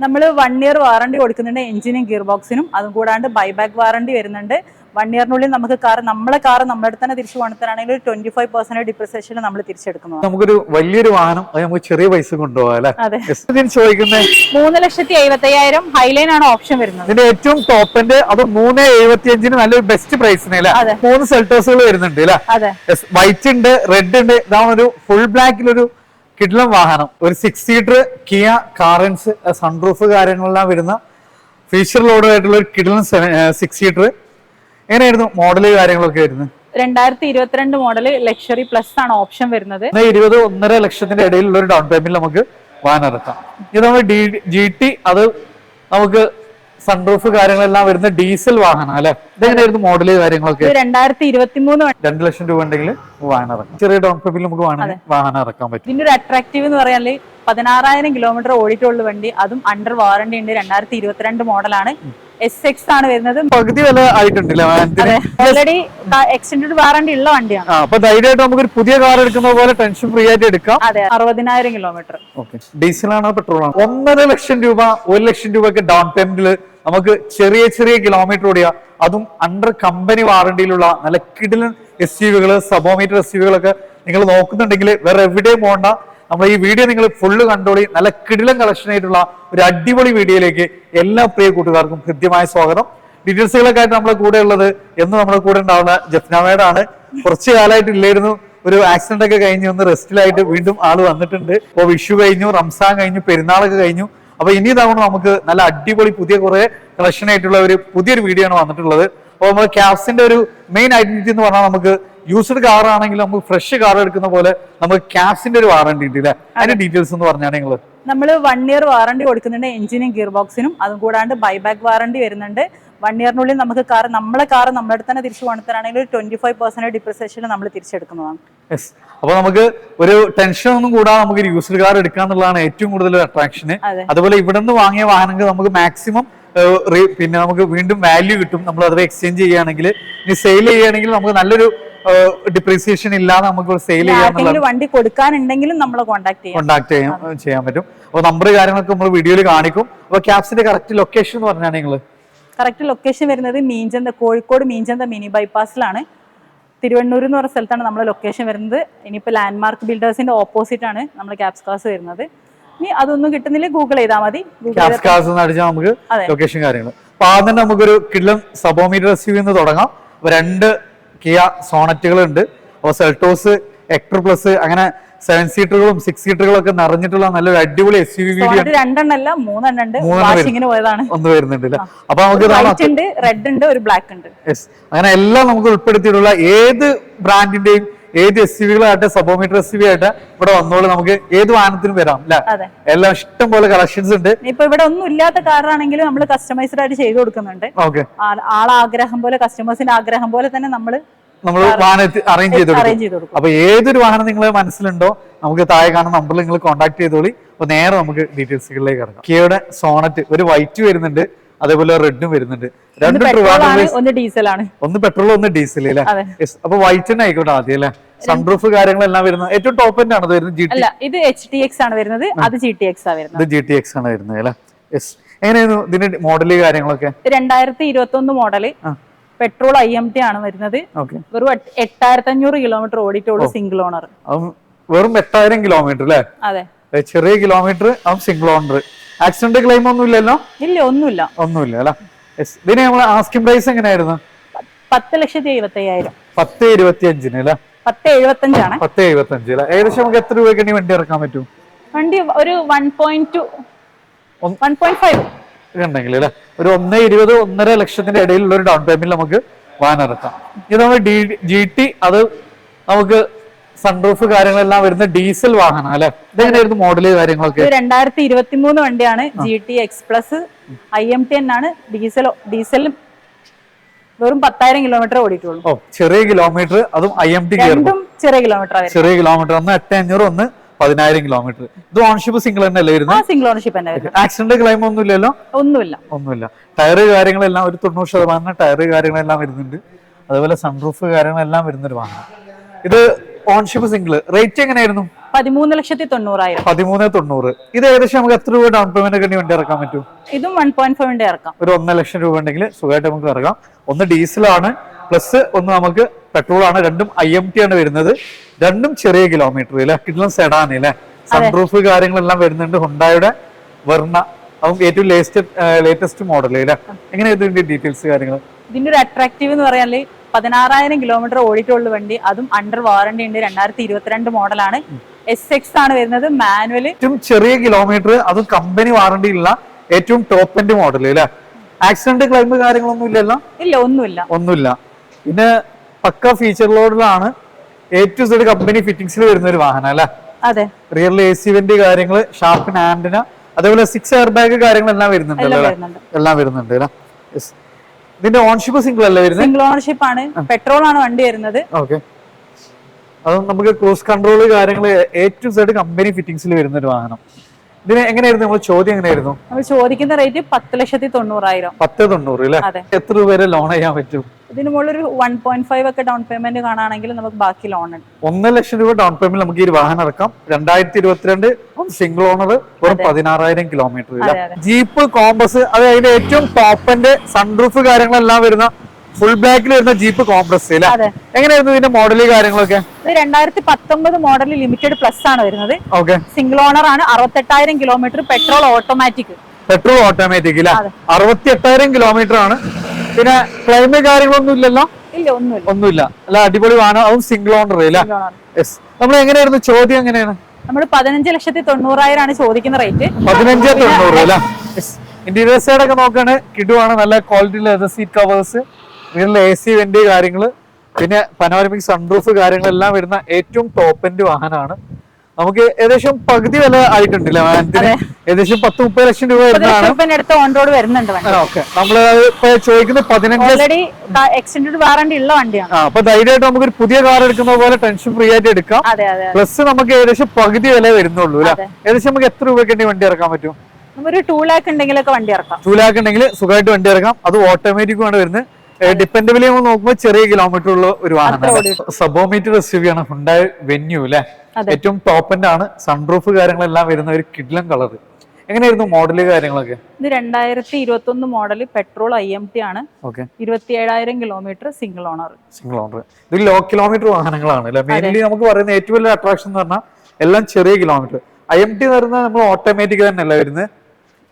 നമ്മൾ one year warranty കൊടുക്കുന്നുണ്ട് എഞ്ചിനും gear ബോക്സിനും അതും കൂടാണ്ട് ബൈബാക്ക് വാറണ്ടി വരുന്നുണ്ട്. വൺ ഇയറിനുള്ളിൽ നമുക്ക് കാർ നമ്മളെ കാർ നമ്മുടെ തന്നെ തിരിച്ചു കൊണ്ടുത്തരാണെങ്കിൽ ട്വന്റി ഫൈവ് പെർസെന്റ് ഡിപ്രസേഷൻ നമ്മൾ തിരിച്ചെടുക്കുന്നു നമുക്കൊരു വലിയൊരു വാഹനം അത് നമുക്ക് ചെറിയ പൈസ കൊണ്ടുപോകാം ചോദിക്കുന്നത് മൂന്ന് ലക്ഷത്തി എഴുപത്തി അയ്യായിരം ഹൈലൈൻ ആണ് ഓപ്ഷൻ വരുന്നത്. ഇതിന്റെ ഏറ്റവും ടോപ്പിന്റെ അത് മൂന്ന് എഴുപത്തി അഞ്ചിന് നല്ലൊരു ബെസ്റ്റ് പ്രൈസ് മൂന്ന് സെൽട്ടേഴ്സുകൾ വരുന്നുണ്ട് വൈറ്റ് ഉണ്ട് റെഡ് ഉണ്ട് ഇതാണ് ഒരു ഫുൾ ബ്ലാക്കിലൊരു കിഡ്ലം വാഹനം. ഒരു six seater Kia Carens sunroof കാര്യങ്ങളെല്ലാം വരുന്ന ഫീച്ചർ ലോഡ് ആയിട്ടുള്ള ഒരു കിഡ്ലം സിക്സ് സീറ്റർ എങ്ങനെയായിരുന്നു മോഡൽ കാര്യങ്ങളൊക്കെ വരുന്നത്? രണ്ടായിരത്തി ഇരുപത്തിരണ്ട് മോഡൽ ലക്ഷറി പ്ലസ് ആണ് ഓപ്ഷൻ വരുന്നത്. ഇരുപത് ഒന്നര ലക്ഷത്തിന്റെ ഇടയിലുള്ള ഒരു ഡൗൺ പേയ്മെന്റ് നമുക്ക് വാഹനം ഇറക്കാം ഇത് നമ്മൾ ഡി ജി ടി അത് നമുക്ക് സൺറൂഫ് കാര്യങ്ങളെല്ലാം വരുന്ന ഡീസൽ വാഹനം അല്ലെ? ഇതെങ്ങനെയായിരുന്നു മോഡൽ കാര്യങ്ങളൊക്കെ? രണ്ടായിരത്തി ഇരുപത്തി മൂന്ന് രണ്ട് ലക്ഷം രൂപ ഉണ്ടെങ്കിൽ വാഹനം ഇറക്കാം. ചെറിയ ഡൗൺ പേയ്മെന്റ് നമുക്ക് വാഹനം വാഹനം ഇറക്കാൻ പറ്റും. ഇതിന്റെ ഒരു അട്രാക്റ്റീവ് എന്ന് പറയാൽ പതിനാറായിരം കിലോമീറ്റർ ഓടിയിട്ടുള്ള വണ്ടി അതും അണ്ടർ വാറണ്ടി ഉണ്ട്. രണ്ടായിരത്തി ഇരുപത്തിരണ്ട് മോഡലാണ് എസ് എക്സ് ആണ് വരുന്നത്. പകുതി വില ആയിട്ടുണ്ടല്ലേ? ഓൾറെഡി എക്സ്റ്റൻഡ് വാറണ്ടി ഉള്ള വണ്ടിയാണ്. അപ്പൊ ധൈര്യമായിട്ട് നമുക്ക് ഒരു പുതിയ കാർ എടുക്കുന്ന പോലെ ടെൻഷൻ ഫ്രീ ആയിട്ട് എടുക്കാം. അതെ അറുപതിനായിരം കിലോമീറ്റർ ഓക്കെ ആണോ പെട്രോൾ ആണോ? ഒന്നര ലക്ഷം രൂപ ഒരു ലക്ഷം രൂപയൊക്കെ ഡൗൺ പേയ്മെന്റിൽ നമുക്ക് ചെറിയ ചെറിയ കിലോമീറ്റർ ഓടിയ. അതും അണ്ടർ കമ്പനി വാറണ്ടിയിലുള്ള നല്ല കിടിലൻ എസ് യു വികൾ സബോമീറ്റർ എസ് യു വികളൊക്കെ നിങ്ങൾ നോക്കുന്നുണ്ടെങ്കിൽ വേറെ എവിടെയും പോകണ്ട നമ്മൾ ഈ വീഡിയോ നിങ്ങൾ ഫുള്ള് കണ്ടോളി. നല്ല കിടിലം കളക്ഷൻ ആയിട്ടുള്ള ഒരു അടിപൊളി വീഡിയോയിലേക്ക് എല്ലാ പ്രിയ കൂട്ടുകാർക്കും ഹൃദ്യമായ സ്വാഗതം. ഡീറ്റെയിൽസുകളൊക്കെ ആയിട്ട് നമ്മുടെ കൂടെ ഉള്ളത് എന്ന് നമ്മുടെ കൂടെ ഉണ്ടാവുന്ന ജഫ്നാമേഡാണ് കുറച്ച് കാലമായിട്ട് ഇല്ലായിരുന്നു. ഒരു ആക്സിഡന്റ് ഒക്കെ കഴിഞ്ഞ് ഒന്ന് റെസ്റ്റിലായിട്ട് വീണ്ടും ആൾ വന്നിട്ടുണ്ട്. ഇപ്പോൾ വിഷു കഴിഞ്ഞു റംസാൻ കഴിഞ്ഞു പെരുന്നാളൊക്കെ കഴിഞ്ഞു. അപ്പൊ ഇനി തവണ നമുക്ക് നല്ല അടിപൊളി പുതിയ കുറെ കളക്ഷൻ ആയിട്ടുള്ള ഒരു പുതിയൊരു വീഡിയോ ആണ് വന്നിട്ടുള്ളത്. അപ്പൊ നമ്മൾ ക്യാബ്സിന്റെ ഒരു മെയിൻ ഐഡന്റിറ്റി എന്ന് പറഞ്ഞാൽ നമുക്ക് യൂസ്ഡ് കാർ ആണെങ്കിൽ നമുക്ക് ഫ്രഷ് കാർ എടുക്കുന്ന പോലെ നമുക്ക് ക്യാബ്സിന്റെ ഒരു വാറണ്ടി ഉണ്ട് അല്ലേ അതിന്റെ ഡീറ്റെയിൽസ് എന്ന് പറഞ്ഞാൽ നിങ്ങൾ നമ്മൾ വൺ ഇയർ വാറണ്ടി കൊടുക്കുന്നുണ്ട് എഞ്ചിനും ഗിയർ ബോക്സിനും അതും കൂടാണ്ട് ബൈബാക്ക് വാറണ്ടി വരുന്നുണ്ട്. വൺ ഇയറിനുള്ളിൽ നമുക്ക് കാർ നമ്മളെ കാർ നമ്മുടെ അടുത്ത് തന്നെ തിരിച്ചു കൊണ്ടുത്തരാണെങ്കിൽ ട്വന്റി ഫൈവ് പെർസെന്റ് ഡിപ്രസേഷൻ നമ്മൾ തിരിച്ചെടുക്കുന്നതാണ്. യെസ് അപ്പൊ നമുക്ക് ഒരു ടെൻഷൻ ഒന്നും കൂടാതെ നമുക്ക് യൂസ്ഡ് കാർ എടുക്കുക എന്നുള്ളതാണ് ഏറ്റവും കൂടുതൽ അട്രാക്ഷൻ അതുപോലെ ഇവിടെ നിന്ന് വാങ്ങിയ വാഹനങ്ങൾ നമുക്ക് മാക്സിമം പിന്നെ നമുക്ക് വീണ്ടും വാല്യൂ കിട്ടും. നമ്മൾ അത് എക്സ്ചേഞ്ച് ചെയ്യുകയാണെങ്കിൽ ഇനി സെയിൽ ചെയ്യുകയാണെങ്കിൽ നമുക്ക് നല്ലൊരു ഡിപ്രീസിയേഷൻ ഇല്ലാതെ നമുക്ക് സെയിൽ ആർക്കെങ്കിലും വണ്ടി കൊടുക്കാനുണ്ടെങ്കിലും നമ്മളെ കോൺടാക്ട് ചെയ്യാം. ചെയ്യാൻ ചെയ്യാൻ പറ്റും. അപ്പൊ നമ്പർ കാര്യങ്ങളൊക്കെ നമ്മൾ വീഡിയോയിൽ കാണിക്കും. അപ്പൊ ക്യാപ്സിന്റെ കറക്റ്റ് ലൊക്കേഷൻ എന്ന് പറഞ്ഞാൽ നിങ്ങൾ കറക്റ്റ് ലൊക്കേഷൻ വരുന്നത് മീഞ്ചന്ത കോഴിക്കോട് മീഞ്ചന്ത മിനി ബൈപ്പാസിലാണ് തിരുവണ്ണൂർ എന്ന് പറഞ്ഞ സ്ഥലത്താണ് നമ്മുടെ ലൊക്കേഷൻ വരുന്നത്. ഇനിയിപ്പോൾ ലാൻഡ്മാർക്ക് ബിൽഡേഴ്സിന്റെ ഓപ്പോസിറ്റ് ആണ് നമ്മൾ ക്യാപ്സ് കാസ് വരുന്നത്. ഇനി അതൊന്നും കിട്ടുന്നില്ല. ഗൂഗിൾ ചെയ്താൽ മതി. അടിച്ചാൽ നമുക്ക് ലൊക്കേഷൻ കാര്യങ്ങൾ അപ്പൊ ആദ്യം നമുക്കൊരു കിഡ്ലം സബോമീറ്റർ എസ് യു എന്ന് തുടങ്ങാം രണ്ട് കിയ സോണറ്റുകൾ ഉണ്ട് അപ്പോൾ സെൽട്ടോസ് എക്ടർ പ്ലസ് അങ്ങനെ സെവൻ സീറ്ററുകളും സിക്സ് സീറ്ററുകളും ഒക്കെ നിറഞ്ഞിട്ടുള്ള നല്ലൊരു അടിപൊളി എസ് യു രണ്ടെണ്ണല്ല ഒന്ന് വരുന്നുണ്ട് അപ്പൊ നമുക്ക് റെഡ് ഉണ്ട് ഒരു ബ്ലാക്ക് ഉണ്ട്. അങ്ങനെ എല്ലാം നമുക്ക് ഉൾപ്പെടുത്തിയിട്ടുള്ള ഏത് ബ്രാൻഡിന്റെയും ഏത് എസ് സി വികളായിട്ട് സബോമീറ്റർ എസ് സി വി ആയിട്ട് ഇവിടെ വന്നോളൂ. നമുക്ക് ഏത് വാഹനത്തിനും വരാം അല്ലെ? എല്ലാം ഇഷ്ടം പോലെ കളക്ഷൻസ് ഉണ്ട്. ഇപ്പൊ ഇവിടെ ഒന്നും ഇല്ലാത്ത കാറാണെങ്കിലും നമ്മൾ കസ്റ്റമൈസ്ഡ് ആയിട്ട് ചെയ്ത് കൊടുക്കുന്നുണ്ട്. ഓക്കെ. ആളാഗ്രഹം പോലെ കസ്റ്റമേഴ്സിന്റെ ആഗ്രഹം പോലെ തന്നെ നമ്മൾ നമ്മൾ വാഹനം അറേഞ്ച് ചെയ്ത് കൊടുക്കും. കൊടുക്കും. അപ്പൊ ഏതൊരു വാഹനം നിങ്ങൾ മനസ്സിലുണ്ടോ നമുക്ക് താഴെ കാണുന്ന നമ്പറിൽ നിങ്ങൾ കോൺടാക്ട് ചെയ്തോളി. അപ്പൊ നേരെ നമുക്ക് ഡീറ്റെയിൽസുകളിലേക്ക് ഇറങ്ങാം കിയയുടെ സോണറ്റ് ഒരു വൈറ്റ് വരുന്നുണ്ട്. അതേപോലെ റെഡും വരുന്നുണ്ട്. രണ്ട്. ഒന്ന് ഡീസലാണ് ഒന്ന് പെട്രോൾ ഒന്ന് ഡീസൽ അല്ലേ. അപ്പൊ വൈറ്റ് തന്നെ ആയിക്കോട്ടെ ആദ്യം അല്ലേ സൺറൂഫ് കാര്യങ്ങളെല്ലാം വരുന്നത്. ഏറ്റവും ടോപ്പ് ആണ് വരുന്നത്? ജി ടി അല്ല ഇത് എച്ച് ടി എക്സ് ആണ് വരുന്നത്. അത് ജി ടി എക്സ് ആണ് വരുന്നത്. ജി ടി എക്സ് ആണ് വരുന്നത് അല്ലേ യെസ് എങ്ങനെയായിരുന്നു ഇതിന്റെ മോഡൽ കാര്യങ്ങളൊക്കെ? രണ്ടായിരത്തി ഇരുപത്തി ഒന്ന് model petrol I M T ആണ് വരുന്നത്. വെറും എട്ട്- എട്ടായിരത്തി അഞ്ഞൂറ് കിലോമീറ്റർ ഓടിയിട്ടുള്ള സിംഗിൾ ഓണർ വെറും എട്ടായിരം കിലോമീറ്റർ അല്ലേ അതെ. ചെറിയ kilometre single owner accident claim ഒന്നും ഇല്ലല്ലോ ഇല്ല ഒന്നുമില്ല. ഒന്നുമില്ല അല്ല? ഇതിനെ നമ്മൾ ആസ്കിംഗ് പ്രൈസ് എങ്ങനെയായിരുന്നു? പത്ത് ലക്ഷത്തി എഴുപത്തി അയ്യായിരം പത്ത് ഇരുപത്തി അഞ്ചിന് അല്ലേ? പത്ത് എഴുപത്തഞ്ചാണ്. പത്ത് എഴുപത്തി അഞ്ച് അല്ലേ? ഏകദേശം നമുക്ക് എത്ര രൂപയ്ക്ക് വണ്ടി ഇറക്കാൻ പറ്റും? വണ്ടി ഒരു one point two one point five ഉണ്ടെങ്കിൽ അല്ലേ? ഒരു ഒന്ന് ഇരുപത് ഒന്നര ലക്ഷത്തിന്റെ ഇടയിലുള്ള ഒരു ഡൗൺ പേയ്മെന്റ് നമുക്ക് വാഹനം ഇറക്കാം ഇത് നമ്മൾ ജി ടി അത് നമുക്ക് സൺറൂഫ് കാര്യങ്ങളെല്ലാം വരുന്ന ഡീസൽ വാഹനം അല്ലെ? ഇതെങ്ങനെയായിരുന്നു മോഡൽ കാര്യങ്ങളൊക്കെ? രണ്ടായിരത്തി ഇരുപത്തി മൂന്ന് വണ്ടിയാണ് G T X plus I M T ആണ്. ഡീസൽ ഡീസൽ വെറും പത്തായിരം കിലോമീറ്റർ ഓടിയിട്ടുള്ളൂ. ഓ ചെറിയ കിലോമീറ്റർ അതും ഐ എം ടി ചെറിയ കിലോമീറ്റർ ചെറിയ കിലോമീറ്റർ ഒന്ന് എട്ട് അഞ്ഞൂറ് ഒന്ന് പതിനായിരം കിലോമീറ്റർ ഇത് ഓൺഷിപ്പ് സിംഗിൾ തന്നെ അല്ലേ ആ വരുന്നത് സിംഗിൾ ഓണർഷിപ്പ് തന്നെ ആക്സിഡന്റ് ക്ലെയിം ഒന്നും ഇല്ലല്ലോ? ഒന്നുമില്ല. ഒന്നുമില്ല. ടയർ കാര്യങ്ങളെല്ലാം ഒരു തൊണ്ണൂറ് ശതമാനം ടയർ കാര്യങ്ങളെല്ലാം വരുന്നുണ്ട്. അതുപോലെ സൺറൂഫ് കാര്യങ്ങളെല്ലാം വരുന്നൊരു വാഹനം. ഇത് ഓൺഷിപ്പ് സിംഗിൾ റേറ്റ് എങ്ങനെയായിരുന്നു? പതിമൂന്ന് ലക്ഷത്തി തൊണ്ണൂറായിരം. പതിമൂന്ന് തൊണ്ണൂറ്. ഇത് ഏകദേശം നമുക്ക് എത്ര രൂപ ഡൗൺ പേയ്മെന്റ് ഒക്കെ വണ്ടി ഇറക്കാൻ പറ്റും? ഇതും വൺ പോയിന്റ് ഫൈവിന്റെ ഇറക്കാം. ഒരു ഒന്നര ലക്ഷം രൂപ ഉണ്ടെങ്കിൽ സുഖമായിട്ട് നമുക്ക് ഇറങ്ങാം ഒന്ന് ഡീസലാണ് പ്ലസ് ഒന്ന് നമുക്ക് പെട്രോൾ ആണ് രണ്ടും ഐ എം ടി ആണ് വരുന്നത്. രണ്ടും ചെറിയ കിലോമീറ്റർ അല്ലെ? കിട്ടുന്ന സെഡാൻ അല്ലെ? സൺപ്രൂഫ് കാര്യങ്ങളെല്ലാം വരുന്നുണ്ട്. ഹുണ്ടായുടെ വെർണ അതും ഏറ്റവും ലേറ്റസ്റ്റ് ലേറ്റസ്റ്റ് മോഡൽ അല്ലെ? എങ്ങനെയാണ് ഇതിന്റെ ഡീറ്റെയിൽസ് കാര്യങ്ങൾ ഇതിന്റെ ഒരു അട്രാക്റ്റീവ് എന്ന് പറയാൻ പതിനാറായിരം കിലോമീറ്റർ ഓടിയിട്ടുള്ള വണ്ടി. അതും അണ്ടർ വാറണ്ടി ഉണ്ട്. രണ്ടായിരത്തി ഇരുപത്തിരണ്ട് മോഡലാണ്. എസ് എക്സ് ആണ് വരുന്നത്. മാനുവൽ ഏറ്റവും ചെറിയ കിലോമീറ്റർ അതും കമ്പനി വാറണ്ടി ഉള്ള ഏറ്റവും ടോപ്പ് എൻഡ് മോഡൽ അല്ലേ ആക്സിഡന്റ് ക്ലെയിം കാര്യങ്ങളൊന്നും ഇല്ലല്ലോ? ഇല്ല ഒന്നുമില്ല. ഒന്നുമില്ല. പിന്നെ പക്ക ഫീച്ചറിലോടാണ് എ ടു സെഡ് കമ്പനി ഫിറ്റിംഗ്സിൽ വരുന്ന ഒരു വാഹനം അല്ലെ? അതെ. റിയൽ എ സി വെന്റ് കാര്യങ്ങൾ ഷാർപ്പിന് ആൻഡിന അതേപോലെ സിക്സ് എയർ ബാഗ് കാര്യങ്ങളെല്ലാം വരുന്നുണ്ട് എല്ലാം വരുന്നുണ്ട്. അല്ലേ. ഇതിന്റെ ഓൺഷിപ്പ് സിംഗിൾ അല്ലേ വരുന്നത് സിംഗിൾ ഓണർഷിപ്പ് ആണ്. പെട്രോൾ ആണ് വണ്ടി വരുന്നത്. ഓക്കെ അത് നമുക്ക് ക്രൂസ് കൺട്രോൾ കാര്യങ്ങൾ എ ടു സെഡ് കമ്പനി ഫിറ്റിംഗ്സിൽ വരുന്ന ഒരു വാഹനം. ഇതിന് എങ്ങനെയായിരുന്നു നമ്മൾ ചോദ്യം എങ്ങനെയായിരുന്നു? നമ്മൾ ചോദിക്കുന്ന റേറ്റ് പത്ത് ലക്ഷത്തി തൊണ്ണൂറായിരം. പത്ത് തൊണ്ണൂറ് അല്ലേ അതെ. എത്ര രൂപ വരെ ലോൺ ചെയ്യാൻ പറ്റും? ഇതിന് മുകളിൽ ഒരു വൺ പോയിന്റ് ഫൈവ് ഒക്കെ ഡൗൺ പേയ്മെന്റ് കാണുകയാണെങ്കിൽ നമുക്ക് ബാക്കി ലോൺ ഉണ്ട്. ഒന്നര ലക്ഷം രൂപ ഡൗൺ പേയ്മെന്റ് നമുക്ക് ഈ ഒരു വാഹനം ഇറക്കാം രണ്ടായിരത്തി ഇരുപത്തിരണ്ട് സിംഗിൾ ഓണർ വെറും പതിനാറായിരം കിലോമീറ്റർ. ജീപ്പ് കോമ്പസ് അത് അതിന്റെ ഏറ്റവും ടോപ്പിന്റെ സൺറൂഫ് കാര്യങ്ങളെല്ലാം വരുന്ന ഫുൾ ബ്ലാക്കിൽ വരുന്ന ജീപ്പ് കോംപ്രസ്. എങ്ങനെയായിരുന്നു ഇതിന്റെ മോഡൽ കാര്യങ്ങളൊക്കെ? രണ്ടായിരത്തി പത്തൊമ്പത് മോഡൽ ലിമിറ്റഡ് പ്ലസ് ആണ് വരുന്നത്. ഓക്കെ സിംഗിൾ ഓണർ ആണ്. അറുപത്തെട്ടായിരം kilometre petrol automatic petrol automatic അല്ലെ അറുപത്തി എട്ടായിരം കിലോമീറ്റർ ആണ്. പിന്നെ ക്ലൈമ് കാര്യങ്ങളൊന്നും ഇല്ലല്ലോ? ഇല്ല ഒന്നുമില്ല. ഒന്നുമില്ല. അല്ല അടിപൊളി വാഹനം. അതും സിംഗിൾ ഓണർ അല്ലേ നമ്മൾ എങ്ങനെയായിരുന്നു? ചോദ്യം എങ്ങനെയാണ്? നമ്മൾ പതിനഞ്ച് ലക്ഷത്തി തൊണ്ണൂറായിരം ആണ് ചോദിക്കുന്ന റേറ്റ് പതിനഞ്ച് തൊണ്ണൂറ് അല്ലേ? ഇന്റീരിയർ സൈഡ് ഒക്കെ നോക്കുകയാണ് കിടുവാണ് നല്ല ക്വാളിറ്റി ലെതർ സീറ്റ് കവേഴ്സ് വീട്ടിൽ എ സി വെന്റ് കാര്യങ്ങൾ പിന്നെ പനോരമിക് സൺറൂഫ് കാര്യങ്ങളെല്ലാം വരുന്ന ഏറ്റവും ടോപ്പ് എൻഡ് വാഹനമാണ്. നമുക്ക് ഏകദേശം പകുതി വില ആയിട്ടുണ്ടല്ലേ വാഹനത്തിന്? ഏകദേശം പത്ത് മുപ്പത് ലക്ഷം രൂപ വരുന്നതാണ്. ഓൺ റോഡ് വരുന്നുണ്ട് ഓക്കെ നമ്മൾ ഇപ്പൊ ചോദിക്കുന്നത് പതിനഞ്ച് എക്സ്റ്റൻഡ് വാറണ്ടി ഉള്ള വണ്ടിയാണ്. അപ്പൊ ധൈര്യമായിട്ട് നമുക്ക് ഒരു പുതിയ കാർ എടുക്കുന്ന പോലെ ടെൻഷൻ ഫ്രീ ആയിട്ട് എടുക്കാം. പ്ലസ് നമുക്ക് ഏകദേശം പകുതി വില വരുന്നുള്ളൂ അല്ലെ? ഏകദേശം നമുക്ക് എത്ര രൂപയ്ക്ക് വണ്ടി ഇറക്കാൻ പറ്റും? ഒരു ടൂ ലാക്ക് ഉണ്ടെങ്കിലൊക്കെ വണ്ടി ഇറക്കാം. ടൂ ലാക്ക് ഉണ്ടെങ്കിൽ സുഖമായിട്ട് വണ്ടി ഇറക്കാം. അത് ഓട്ടോമാറ്റിക് ആണ് വരുന്നത്. ഡിപ്പെൻഡബിളി നമ്മൾ നോക്കുമ്പോൾ ചെറിയ കിലോമീറ്റർ ഉള്ള ഒരു വാഹനം സബോമീറ്റർ എസ് യു ആണ് ഹുണ്ടായി വെന്യൂ അല്ലെ ഏറ്റവും ടോപ്പ് എൻഡ് ആണ്. സൺറൂഫ് കാര്യങ്ങളെല്ലാം വരുന്ന ഒരു കിഡ്ലം കളർ എങ്ങനെയായിരുന്നു മോഡൽ കാര്യങ്ങളൊക്കെ? ഇത് രണ്ടായിരത്തി ഇരുപത്തി ഒന്ന് model petrol I M T ആണ്. ഇരുപത്തി ഏഴായിരം kilometre single owner single owner ഇത് ലോ കിലോമീറ്റർ വാഹനങ്ങളാണ് മെയിൻലി നമുക്ക് പറയുന്ന ഏറ്റവും വലിയ അട്രാക്ഷൻ എന്ന് പറഞ്ഞാൽ എല്ലാം ചെറിയ കിലോമീറ്റർ ഐ എം ടി എന്ന് പറഞ്ഞാൽ നമ്മൾ ഓട്ടോമാറ്റിക് തന്നെയല്ല വരുന്നത്?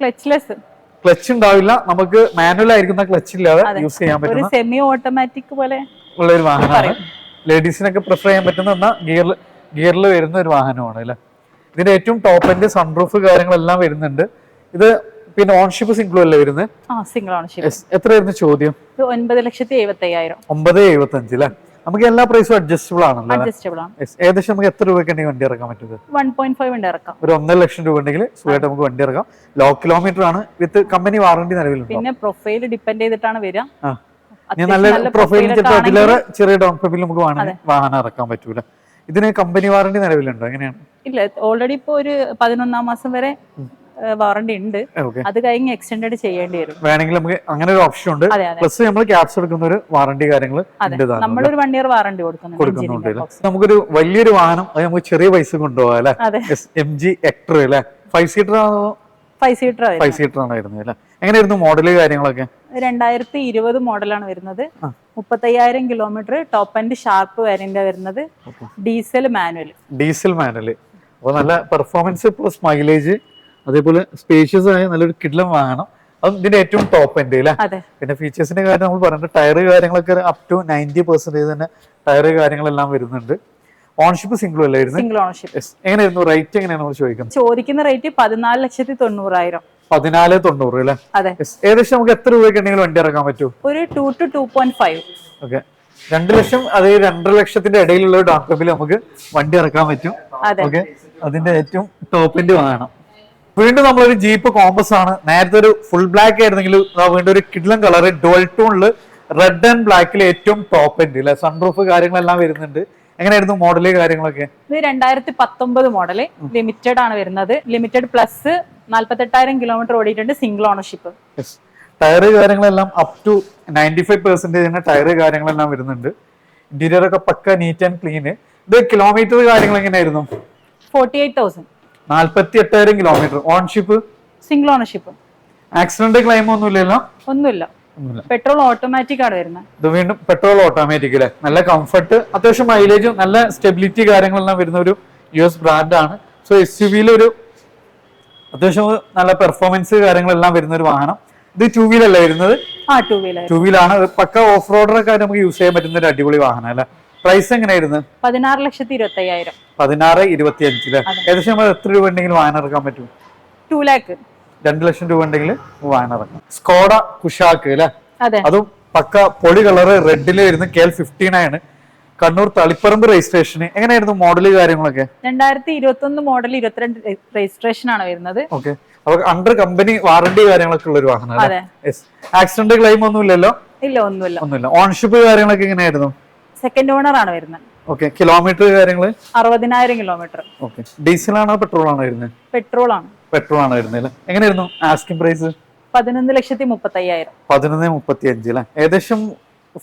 ക്ലച്ച്ലെസ് ക്ലച്ച് ഉണ്ടാവില്ല. നമുക്ക് മാനുവൽ ആയിരിക്കുന്ന ക്ലച്ച് ഇല്ലാതെ യൂസ് ചെയ്യാൻ പറ്റും സെമി ഓട്ടോമാറ്റിക് പോലെ ഉള്ള ഒരു വാഹനമാണ്. ലേഡീസിനൊക്കെ പ്രിഫർ ചെയ്യാൻ പറ്റുന്ന എന്നാൽ ഗിയറിൽ ഗിയറിൽ വരുന്ന ഒരു വാഹനമാണ് അല്ലെ? ഇതിന്റെ ഏറ്റവും ടോപ്പ് എൻഡ് സൺറൂഫ് കാര്യങ്ങളെല്ലാം വരുന്നുണ്ട്. ഇത് പിന്നെ ഓൺഷിപ്പ് സിംഗിൾ അല്ലേ വരുന്നത്? Single ownership. എത്രയായിരുന്നു ചോദ്യം? ഒൻപത് ലക്ഷത്തി എഴുപത്തി അയ്യായിരം ഒമ്പത് എഴുപത്തഞ്ച് അല്ലേ? നമുക്ക് എല്ലാ പ്രൈസും അഡ്ജസ്റ്റബിൾ ആണല്ലോ അഡ്ജസ്റ്റബിൾ ആണ്. ഏകദേശം നമുക്ക് എത്ര രൂപയ്ക്ക് വണ്ടി ഇറക്കാൻ പറ്റും വൺ പോയിന്റ് ഫൈവ് ഉണ്ട് ഇറക്കാം. ഒരു ഒന്നര ലക്ഷം രൂപ ഉണ്ടെങ്കിൽ സുഖമായിട്ട് നമുക്ക് വണ്ടി ഇറക്കാം. ലോ കിലോമീറ്റർ ആണ് വിത്ത് കമ്പനി വാറണ്ടി നിലവിൽ പിന്നെ പ്രൊഫൈൽ ഡിപ്പെൻഡ് ചെയ്തിട്ടാണ് വരിക. ഞാൻ നല്ല പ്രൊഫൈൽ അതിലേറെ ചെറിയ ഡൗൺ പേയ്മെന്റ് നമുക്ക് വാഹനം വാഹനം ഇറക്കാൻ പറ്റൂല. ഇതിന് കമ്പനി വാറണ്ടി നിലവിലുണ്ടോ? എങ്ങനെയാണ്? ഇല്ല ഓൾറെഡി ഇപ്പൊ ഒരു പതിനൊന്നാം മാസം വരെ വാറണ്ടി ഉണ്ട്. അത് കഴിഞ്ഞ് എക്സ്റ്റെൻഡ് ചെയ്യേണ്ടി വരും. വേണമെങ്കിൽ നമുക്ക് അങ്ങനെ ഒരു ഓപ്ഷൻ ഉണ്ട്. പ്ലസ് നമ്മൾ ക്യാപ്സ് എടുക്കുന്ന ഒരു വാറണ്ടി കാര്യങ്ങൾ നമ്മളൊരു വൺ ഇയർ വാറണ്ടി കൊടുക്കുന്നുണ്ട്? നമുക്കൊരു വലിയൊരു വാഹനം അത് നമുക്ക് ചെറിയ പൈസ കൊണ്ടുപോകാം അല്ലെ? എം ജി എക്ടർ അല്ലെ? ഫൈവ് സീറ്റർ ആണോ ഫൈവ് സീറ്റർ ഫൈവ് സീറ്റർ ആണ് വരുന്നത് അല്ലെ? എങ്ങനെയായിരുന്നു മോഡൽ കാര്യങ്ങളൊക്കെ? രണ്ടായിരത്തി ഇരുപത് മോഡലാണ് വരുന്നത്. മുപ്പത്തയ്യായിരം kilometre top and sharp variant വരുന്നത്. ഡീസൽ മാനുവൽ ഡീസൽ മാനുവൽ അപ്പോൾ നല്ല പെർഫോമൻസ് പ്ലസ് മൈലേജ് അതേപോലെ സ്പേഷ്യസ് ആയ നല്ലൊരു കിഡ്ലം വാങ്ങണം. അത് ഇതിന്റെ ഏറ്റവും ടോപ്പ് എൻഡ് അല്ലേ പിന്നെ ഫീച്ചേഴ്സിന്റെ കാര്യം നമ്മൾ പറഞ്ഞിട്ട് ടയർ കാര്യങ്ങളൊക്കെ അപ് ടു നയന്റി പെർസെന്റേജ് തന്നെ ടയർ കാര്യങ്ങളെല്ലാം വരുന്നുണ്ട്. ഓൺഷിപ്പ് സിംഗിൾ അല്ലേ വരുന്നത് സിംഗിൾ ഓൺഷിപ്പ്. എങ്ങനെയായിരുന്നു? റേറ്റ് എങ്ങനെയാണ് നമ്മൾ ചോദിക്കുന്നത്? ചോദിക്കുന്ന റേറ്റ് പതിനാല് ലക്ഷത്തി തൊണ്ണൂറായിരം. പതിനാല് തൊണ്ണൂറ് അല്ലേ? അതെ. ഏകദേശം നമുക്ക് എത്ര രൂപയ്ക്ക് ഉണ്ടെങ്കിലും വണ്ടി ഇറക്കാൻ പറ്റൂ? ഒരു two two two point five okay രണ്ട് ലക്ഷം അത് രണ്ടര ലക്ഷത്തിന്റെ ഇടയിലുള്ള ഡോക്ടർ നമുക്ക് വണ്ടി ഇറക്കാൻ പറ്റും. ഓക്കെ അതിന്റെ ഏറ്റവും ടോപ്പിന്റെ വാഹനം വീണ്ടും നമ്മളൊരു ജീപ്പ് കോമ്പസ് ആണ്. നേരത്തെ ഒരു ഫുൾ ബ്ലാക്ക് ആയിരുന്നെങ്കിൽ വീണ്ടും ഒരു കിഡ്ലൻ കളർ ഡുവൽ ടൂണിൽ റെഡ് ആൻഡ് ബ്ലാക്കിൽ ഏറ്റവും ടോപ്പ് എൻഡ് അല്ലെ? സൺറൂഫ് കാര്യങ്ങളെല്ലാം വരുന്നുണ്ട്. എങ്ങനെയായിരുന്നു മോഡൽ കാര്യങ്ങളൊക്കെ? ഇത് രണ്ടായിരത്തി പത്തൊമ്പത് മോഡൽ ലിമിറ്റഡ് ആണ് വരുന്നത്. ലിമിറ്റഡ് പ്ലസ് നാല്പത്തെട്ടായിരം കിലോമീറ്റർ ഓടിയിട്ടുണ്ട് സിംഗിൾ ഓണർഷിപ്പ് ടയർ കാര്യങ്ങളെല്ലാം അപ് ടു നയന്റി ഫൈവ് തന്നെ ടയർ കാര്യങ്ങളെല്ലാം വരുന്നുണ്ട്. ഇന്റീരിയർ ഒക്കെ പക്ക നീറ്റ് ആൻഡ് ക്ലീന് ഇത് കിലോമീറ്റർ കാര്യങ്ങൾ എങ്ങനെയായിരുന്നു? ഫോർട്ടി എയ്റ്റ് തൗസൻഡ് നാല്പത്തി എട്ടായിരം kilometre ownership single ownership accident claim ഒന്നും ഇല്ലല്ലോ ഒന്നുമില്ല. ഒന്നുമില്ല. പെട്രോൾ ഓട്ടോമാറ്റിക് ആണ് വരുന്നത്. ഇത് വീണ്ടും പെട്രോൾ ഓട്ടോമാറ്റിക് അല്ലേ? നല്ല കംഫർട്ട് അത്യാവശ്യം മൈലേജും നല്ല സ്റ്റെബിലിറ്റി കാര്യങ്ങളെല്ലാം വരുന്ന ഒരു യു എസ് ബ്രാൻഡാണ് സോ എസ് യു വിയിൽ ഒരു അത്യാവശ്യം നല്ല പെർഫോമൻസ് കാര്യങ്ങളെല്ലാം വരുന്ന ഒരു വാഹനം. ഇത് ടൂ വീലല്ലേ വരുന്നത്? ആ ടൂ വീലർ ടൂ വീലാണ് പക്ക ഓഫ് റോഡറൊക്കെ നമുക്ക് യൂസ് ചെയ്യാൻ പറ്റുന്ന ഒരു അടിപൊളി വാഹനം അല്ലേ? പ്രൈസ് എങ്ങനെയായിരുന്നു? പതിനാറ് ലക്ഷത്തി ഇരുപത്തി അയ്യായിരം പതിനാറ് ഇരുപത്തി അഞ്ചിൽ ഏകദേശം നമ്മൾ എത്ര രൂപ ഉണ്ടെങ്കിൽ വാഹനം ഇറക്കാൻ പറ്റും? ടു ലാക്ക്. രണ്ട് ലക്ഷം രൂപ ഉണ്ടെങ്കിൽ വാഹനം ഇറക്കാം. സ്കോഡ കുഷാക്ക് അല്ലെ അതെ. അതും പക്ക പൊളി കളറ് റെഡിൽ വരുന്ന കെ എൽ ഫിഫ്റ്റീൻ ആണ്. കണ്ണൂർ തളിപ്പറമ്പ് രജിസ്ട്രേഷന് എങ്ങനെയായിരുന്നു മോഡൽ കാര്യങ്ങളൊക്കെ? രണ്ടായിരത്തി ഇരുപത്തി ഒന്ന് മോഡൽ ഇരുപത്തിരണ്ട് രജിസ്ട്രേഷൻ ആണ് വരുന്നത്. ഓക്കെ അപ്പൊ അണ്ടർ കമ്പനി വാറണ്ടി കാര്യങ്ങളൊക്കെ ഉള്ള ഒരു വാഹനം ആക്സിഡന്റ് ക്ലെയിം ഒന്നും ഇല്ലല്ലോ ഇല്ല ഒന്നുമില്ല. ഒന്നുമില്ല. ഓൺഷിപ്പ് കാര്യങ്ങളൊക്കെ എങ്ങനെയായിരുന്നു? സെക്കൻഡ് ഓണർ ആണ് വരുന്നത്. ഓക്കെ കിലോമീറ്റർ കാര്യങ്ങൾ അറുപതിനായിരം കിലോമീറ്റർ ഓക്കെ ഡീസൽ ആണോ പെട്രോൾ ആണോ വരുന്നത്? പെട്രോൾ ആണ് പെട്രോൾ ആണ് വരുന്നത് അല്ലേ? എങ്ങനെയായിരുന്നു ആസ്കിംഗ് പ്രൈസ് പതിനൊന്ന് ലക്ഷത്തി മുപ്പത്തി അയ്യായിരം പതിനൊന്ന് മുപ്പത്തി അഞ്ച് അല്ലേ? ഏകദേശം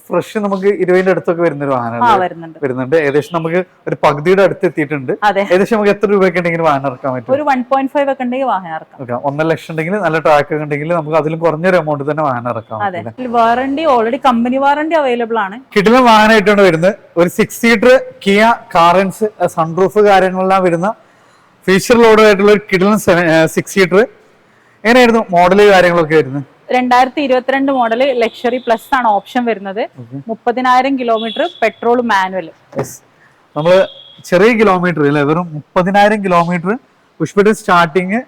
ഫ്രഷ് നമുക്ക് ഇരുപതിന്റെ അടുത്തൊക്കെ വരുന്ന ഒരു ആ വാഹനമാണ് വരുന്നുണ്ട്. ഏകദേശം നമുക്ക് ഒരു പകുതിയുടെ അടുത്ത് എത്തിയിട്ടുണ്ട് ഏകദേശം നമുക്ക് എത്ര രൂപയൊക്കെ ഉണ്ടെങ്കിൽ വാഹനം ഇറക്കാൻ പറ്റും? ഒരു വൺ പോയിന്റ് ഫൈവ് ഒക്കെ ഉണ്ടെങ്കിൽ വാഹനം ഇറക്കാം. ഒന്നര ലക്ഷം ഉണ്ടെങ്കിൽ നല്ല ട്രാക്ക് ഒക്കെ ഉണ്ടെങ്കിൽ നമുക്ക് അതിലും കുറഞ്ഞൊരു എമൗണ്ട് തന്നെ വാഹനം ഇറക്കാം warranty already company warranty available ആണ്. കിടിലൻ വാഹനമായിട്ടാണ് വരുന്നത്. ഒരു six seater Kia Carens sunroof കാര്യങ്ങളെല്ലാം വരുന്ന ഫീച്ചർ ലോഡ് ആയിട്ടുള്ള ഒരു കിടിലൻ സിക്സ് സീറ്റർ എങ്ങനെയായിരുന്നു മോഡൽ കാര്യങ്ങളൊക്കെ വരുന്നത്? രണ്ടായിരത്തി ഇരുപത്തിരണ്ട് മോഡൽ ലക്ഷറി പ്ലസ് ആണ് ഓപ്ഷൻ വരുന്നത്. മുപ്പതിനായിരം കിലോമീറ്റർ പെട്രോൾ മാനുവൽ നമ്മൾ ചെറിയ കിലോമീറ്റർ അല്ലേ വെറും മുപ്പതിനായിരം കിലോമീറ്റർ പുഷ്പിട്ട് സ്റ്റാർട്ടിങ്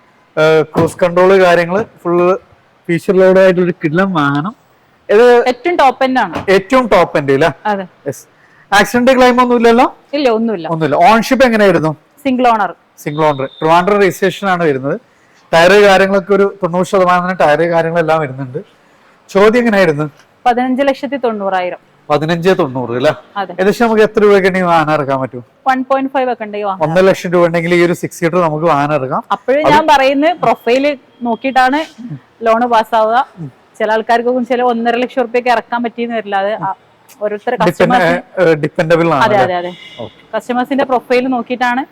ക്രൂസ് കൺട്രോൾ കാര്യങ്ങൾ ഫുള്ള് ഫീച്ചർ ലോഡ് ആയിട്ടുള്ള ഒരു കിടിലൻ വാഹനം. ഇത് ഏറ്റവും ടോപ്പ് എൻഡ് ആണ്. ഏറ്റവും ടോപ്പ് എന്റെ അല്ലേ ആക്സിഡന്റ് ക്ലെയിം ഒന്നും ഇല്ലല്ലോ? ഇല്ല ഒന്നുമില്ല. ഒന്നുമില്ല. ഓൺഷിപ്പ് എങ്ങനെയായിരുന്നു? Single owner single owner Trivandrum registration ആണ് വരുന്നത്. ടയർ കാര്യങ്ങളൊക്കെ ഒരു തൊണ്ണൂറ് ശതമാനം ടയർ കാര്യങ്ങളെല്ലാം വരുന്നുണ്ട്. ചോദ്യം എങ്ങനെയായിരുന്നു? പതിനഞ്ച് ലക്ഷത്തി തൊണ്ണൂറായിരം. പതിനഞ്ച് തൊണ്ണൂറ് അല്ലേ? ഏകദേശം നമുക്ക് എത്ര രൂപയ്ക്ക് വാഹനം ഇറക്കാൻ പറ്റും? വൺ പോയിന്റ് ഫൈവ് ഒക്കെ ഉണ്ടെങ്കിൽ ഒന്നര ലക്ഷം രൂപ ഉണ്ടെങ്കിൽ ഈ ഒരു സിക്സ് സീറ്റർ നമുക്ക് വാഹനം ഇറക്കാം. അപ്പോഴും ഞാൻ പറയുന്നത് പ്രൊഫൈൽ നോക്കിയിട്ടാണ് ലോണ് പാസ്സാവുക ചില ആൾക്കാർക്ക് ചില ഒന്നര ലക്ഷം റുപ്യൊക്കെ ഇറക്കാൻ പറ്റിയെന്ന് വരില്ല. അത് ഓരോരുത്തർ കസ്റ്റമേഴ്സ് ഡിപ്പെൻഡബിൾ ആണ് അതെ അതെ അതെ. കസ്റ്റമേഴ്സിന്റെ പ്രൊഫൈൽ നോക്കിയിട്ടാണ്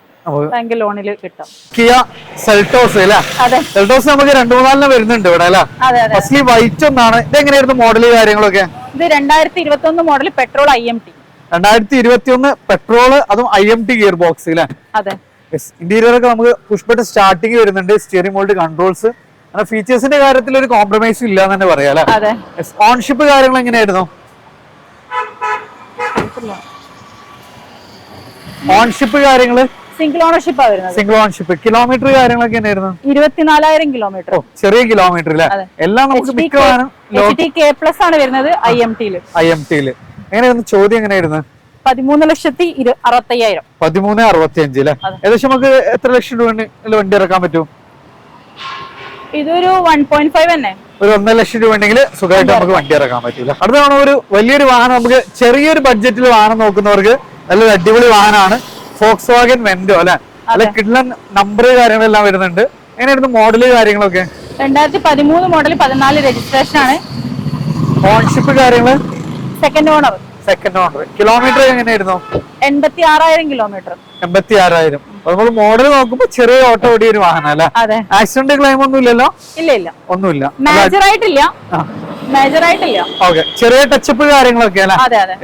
ബാങ്ക് ലോണിൽ കിട്ടും. കിയ സെൽട്ടോസ് അല്ലേ? സെൽട്ടോസ് നമുക്ക് രണ്ടു മൂന്നാലിന് വരുന്നുണ്ട് ഇവിടെ അല്ലേ? ഫസ്റ്റ്ലി വൈറ്റ് ഒന്നാണ്. ഇത് എങ്ങനെയായിരുന്നു മോഡൽ കാര്യങ്ങളൊക്കെ? ഇത് രണ്ടായിരത്തി ഇരുപത്തി ഒന്ന് model petrol I M T രണ്ടായിരത്തി ഇരുപത്തി ഒന്ന് പെട്രോൾ അതും I M T gear box അല്ലേ? അതെ. ഇന്റീരിയർ ഒക്കെ നമുക്ക് പുഷ്പട്ട് സ്റ്റാർട്ടിങ് വരുന്നുണ്ട്. സ്റ്റിയറിംഗ് മോൾഡ് കൺട്രോൾസ് അങ്ങനെ ഫീച്ചേഴ്സിന്റെ കാര്യത്തിൽ ഒരു കോംപ്രമൈസ് ഇല്ല എന്ന് തന്നെ പറയാം അല്ലെ? ഓൺഷിപ്പ് കാര്യങ്ങൾ എങ്ങനെയായിരുന്നു? ഓൺഷിപ്പ് കാര്യങ്ങൾ? സിംഗിൾ ഓണർഷിപ്പ് വരുന്നത്. സിംഗിൾ ഓണർഷിപ്പ് കിലോമീറ്റർ കാര്യങ്ങളൊക്കെ എങ്ങനെയായിരുന്നു ഇരുപത്തിനാലായിരം കിലോമീറ്റർ ചെറിയ കിലോമീറ്റർ അല്ലേ എല്ലാം നമുക്ക് മിക്കവാറും കെ പ്ലസ് ആണ് വരുന്നത് ഐ എം ടിയിൽ ഐ എം ടിയിൽ എങ്ങനെയായിരുന്നു? ചോദ്യം എങ്ങനെയായിരുന്നു? പതിമൂന്ന് ലക്ഷത്തി അറുപത്തയ്യായിരം. പതിമൂന്ന് അറുപത്തി അഞ്ച് അല്ലേ ഏകദേശം നമുക്ക് എത്ര ലക്ഷം രൂപ വണ്ടി ഇറക്കാൻ പറ്റും? ഇതൊരു വൺ പോയിന്റ് ഫൈവ് തന്നെ. ഒരു ഒന്നര ലക്ഷം രൂപ ഉണ്ടെങ്കിൽ സുഖമായിട്ട് നമുക്ക് വണ്ടി ഇറക്കാൻ പറ്റില്ല അടുത്ത ഒരു വലിയൊരു വാഹനം നമുക്ക് ചെറിയൊരു ബഡ്ജറ്റിൽ വാഹനം നോക്കുന്നവർക്ക് നല്ലൊരു അടിപൊളി വാഹനമാണ്. ഫോക്സ് വാഗൻ വെന്റോ അല്ലെ അല്ല കിഡ്ലൻ നമ്പർ കാര്യങ്ങളെല്ലാം വരുന്നുണ്ട്. എങ്ങനെയായിരുന്നു മോഡൽ കാര്യങ്ങളൊക്കെ? രണ്ടായിരത്തി പതിമൂന്ന് മോഡൽ പതിനാല് രജിസ്ട്രേഷൻ ആണ്. ഓൺഷിപ്പ് കാര്യങ്ങൾ? Second owner second owner kilometre എങ്ങനെയായിരുന്നു? എൺപത്തി ആറായിരം കിലോമീറ്റർ എൺപത്തി ആറായിരം നമ്മൾ മോഡൽ നോക്കുമ്പോൾ ചെറിയ ഓട്ടോ ഓടിയ ഒരു വാഹനം അല്ലെ? ആക്സിഡന്റ് ക്ലെയിം ഒന്നും ഇല്ലല്ലോ? ഇല്ല ഇല്ല. ഒന്നുമില്ല. മേജർ ആയിട്ടില്ല. മേജർ ആയിട്ടില്ല. ഓക്കെ ചെറിയ ടച്ചപ്പ് കാര്യങ്ങളൊക്കെ അല്ലെ? അതെ അതെ.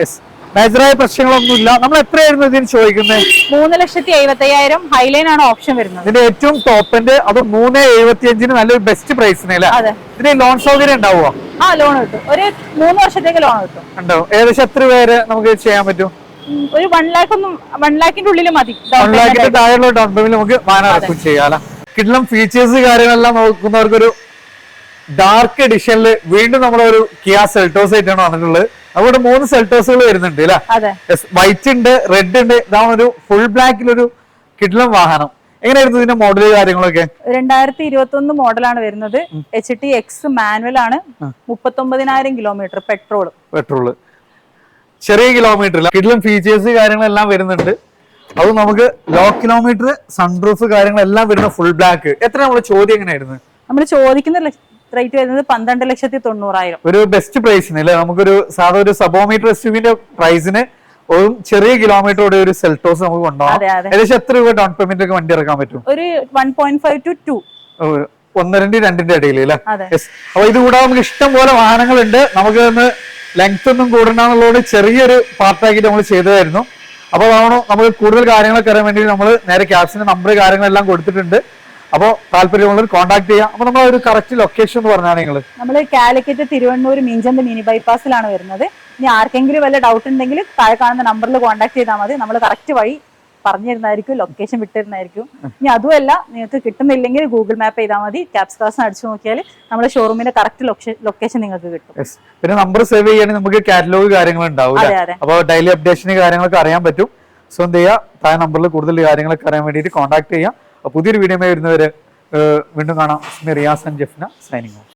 മേജറായ പ്രശ്നങ്ങളൊന്നുമില്ല. നമ്മൾ എത്രയായിരുന്നു ഇതിന് ചോദിക്കുന്നത് മൂന്ന് ലക്ഷത്തി എഴുപത്തി അയ്യായിരം ഹൈലൈൻ ആണ് ഓപ്ഷൻ വരുന്നത്. ഇതിന്റെ ഏറ്റവും ടോപ്പിന്റെ അത് മൂന്ന് എഴുപത്തി അഞ്ചിന് നല്ലൊരു ബെസ്റ്റ് പ്രൈസിന് അല്ലേ? ഇതിന് ലോൺ സൗകര്യം ഉണ്ടാവുമോ ആ ലോൺ കിട്ടും. ഒരു മൂന്ന് വർഷത്തേക്ക് ലോൺ കിട്ടും. ഉണ്ടാവും ഏകദേശം എത്ര പേര് നമുക്ക് ചെയ്യാൻ പറ്റും? ഒരു വൺ ലാക്ക് ഒന്നും വൺ ലാക്കിന്റെ ഉള്ളിൽ മതി. വൺ ലാക്കിന്റെ. താഴെയുള്ള ഡൗൺ പേയ്മെന്റ് നമുക്ക് വാഹനം ചെയ്യാലോ ചെയ്യാം കിഡ്ലം ഫീച്ചേഴ്സ് കാര്യങ്ങളെല്ലാം നോക്കുന്നവർക്കൊരു ഡാർക്ക് എഡിഷനിൽ വീണ്ടും നമ്മളൊരു കിയാ സെൽട്ടോസ് ആയിട്ടാണ് വന്നിട്ടുള്ളത്. അവിടെ മൂന്ന് സെൽട്ടേഴ്സുകൾ വരുന്നുണ്ട് അല്ലേ? വൈറ്റ് ഉണ്ട് റെഡ് ഉണ്ട്. ഇതാണ് ഒരു ഫുൾ ബ്ലാക്കിലൊരു കിഡ്ലം വാഹനം. എങ്ങനെയായിരുന്നു ഇതിന്റെ മോഡൽ കാര്യങ്ങളൊക്കെ? രണ്ടായിരത്തി ഇരുപത്തി ഒന്ന് മോഡലാണ് വരുന്നത് എച്ച് ടി എക്സ് മാനുവൽ ആണ്. മുപ്പത്തൊമ്പതിനായിരം കിലോമീറ്റർ പെട്രോൾ പെട്രോൾ ചെറിയ കിലോമീറ്റർ കിഡ്ലം ഫീച്ചേഴ്സ് കാര്യങ്ങളെല്ലാം വരുന്നുണ്ട്. അത് നമുക്ക് ലോ കിലോമീറ്റർ സൺറൂഫ് കാര്യങ്ങളെല്ലാം വരുന്ന ഫുൾ ബ്ലാക്ക് എത്ര നമ്മുടെ ചോദ്യം എങ്ങനെയായിരുന്നു? നമ്മൾ ചോദിക്കുന്ന റേറ്റ് വരുന്നത് പന്ത്രണ്ട് ലക്ഷത്തി തൊണ്ണൂറായിരം. ഒരു ബെസ്റ്റ് പ്രൈസിന് അല്ലെ? നമുക്കൊരു സാധാരണ ഒരു സബോമീറ്റർ എസ് യുവിന്റെ പ്രൈസിന് ഒരു ചെറിയ കിലോമീറ്ററോടെ ഒരു സെൽട്ടോസ് നമുക്ക് കൊണ്ടുപോകാം. ഏകദേശം എത്ര രൂപ ഡൗൺ പേയ്മെന്റ് ഒക്കെ വണ്ടി ഇറക്കാൻ പറ്റും? ഒരു one point five two two ഒന്ന് രണ്ട് രണ്ടിന്റെ ഇടയിൽ അല്ലേ? അപ്പൊ ഇത് കൂടാതെ നമുക്ക് ഇഷ്ടം പോലെ വാഹനങ്ങളുണ്ട്. നമുക്ക് ഒന്ന് ലെങ്ത് ഒന്നും കൂടണ്ടെന്നുള്ളത് ചെറിയൊരു പാർട്ടാക്കിയിട്ട് നമ്മൾ ചെയ്തതായിരുന്നു. അപ്പോൾ നമ്മൾ കൂടുതൽ കാര്യങ്ങളൊക്കെ അറിയാൻ വേണ്ടി നമ്മൾ നേരെ ക്യാപ്സിന്റെ നമ്പർ കാര്യങ്ങളെല്ലാം കൊടുത്തിട്ടുണ്ട്. അപ്പോൾ താല്പര്യമുള്ളവർ കോൺടാക്ട് ചെയ്യാം. അപ്പൊ നമ്മൾ ഒരു കറക്റ്റ് ലൊക്കേഷൻ എന്ന് പറഞ്ഞാൽ നിങ്ങൾ നമ്മൾ കാലിക്കറ്റ് തിരുവണ്ണൂർ മീഞ്ചന്ത് മിനി ബൈപ്പാസിലാണ് വരുന്നത്. ഇനി ആർക്കെങ്കിലും വല്ല ഡൗട്ട് ഉണ്ടെങ്കിൽ താഴെ കാണുന്ന നമ്പറിൽ കോൺടാക്ട് ചെയ്താൽ മതി. നമ്മൾ കറക്റ്റ് വഴി പറഞ്ഞു തരുന്നതായിരിക്കും ലൊക്കേഷൻ വിട്ടിരുന്നതായിരിക്കും ഇനി അതുമല്ല നിങ്ങൾക്ക് കിട്ടുന്നില്ലെങ്കിൽ ഗൂഗിൾ മാപ്പ് ചെയ്താൽ മതി. ക്യാപ്സ് ക്ലാസ് അടിച്ചു നോക്കിയാൽ നമ്മുടെ ഷോറൂമിന്റെ കറക്റ്റ് ലൊക്കേഷൻ നിങ്ങൾക്ക് കിട്ടും. പിന്നെ നമ്പർ സേവ് ചെയ്യാൻ നമുക്ക് കാറ്റലോഗ് കാര്യങ്ങൾ ഉണ്ടാവും അപ്പോൾ ഡെയിലി അപ്ഡേഷൻ കാര്യങ്ങളൊക്കെ അറിയാൻ പറ്റും. സോ എന്ത് ചെയ്യുക താഴെ നമ്പറിൽ കൂടുതൽ കാര്യങ്ങളൊക്കെ അറിയാൻ വേണ്ടിയിട്ട് കോൺടാക്ട് ചെയ്യാം. അപ്പൊ പുതിയൊരു വീഡിയോ വരുന്നവരെ വീണ്ടും കാണാം. Riyas and Jefna signing